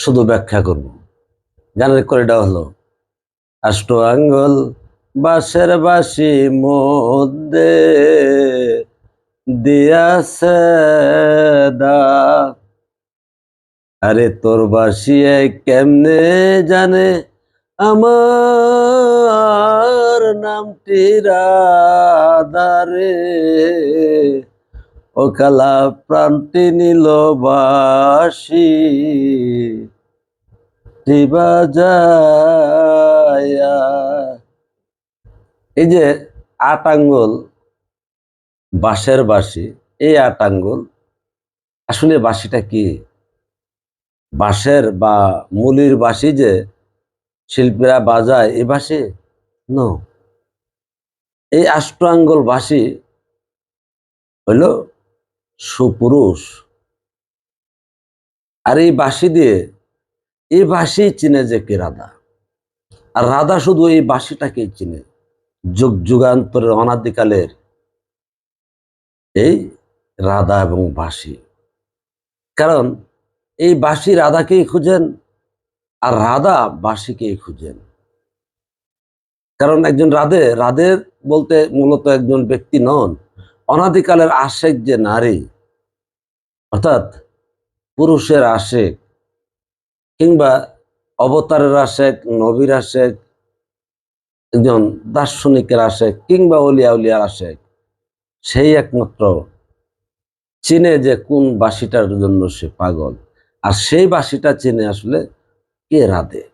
শুধু ব্যাখ্যা করব। গানের করেটা হলো আষ্ট আঙ্গল বাসের বাসি মধ্যে দিয়াছে দা। আরে তোর বাসিয়ে কেমনে জানে আমার নামটি রাধারে ও কালা প্রান্তি নীল বাসি এই যে আট আঙ্গুল, বাঁশের বাঁশি, এই আট আঙ্গুল, আসলে বাঁশিটা কি? বাঁশের বা মুলির বাঁশি যে শিল্পীরা বাজায়, এই বাঁশি? ন এই আষ্ট আঙ্গুল বাঁশি হইল সুপুরুষ। আর এই বাঁশি দিয়ে, এই বাঁশি চিনে যে কে রাধা। আর রাধা শুধু এই বাঁশিটাকেই চিনে। যুগ যুগান্তরের অনাদিকালের এই রাধা এবং বাঁশি। কারণ এই বাঁশি রাধাকেই খুঁজেন আর রাধা বাঁশিকেই খুঁজেন। কারণ একজন রাধে রাধে বলতে মূলত একজন ব্যক্তি নন। অনাদিকালের আশেক যে নারী, অর্থাৎ পুরুষের আশেক কিংবা অবতারের আশেক, নবীর আশেক, একজন দার্শনিকের আশেক কিংবা অলিয়া উলিয়ার আশেক, সেই একমাত্র চিনে যে কোন বাসিটার জন্য সে পাগল। আর সেই বাসিটা চিনে আসলে কে রাধে?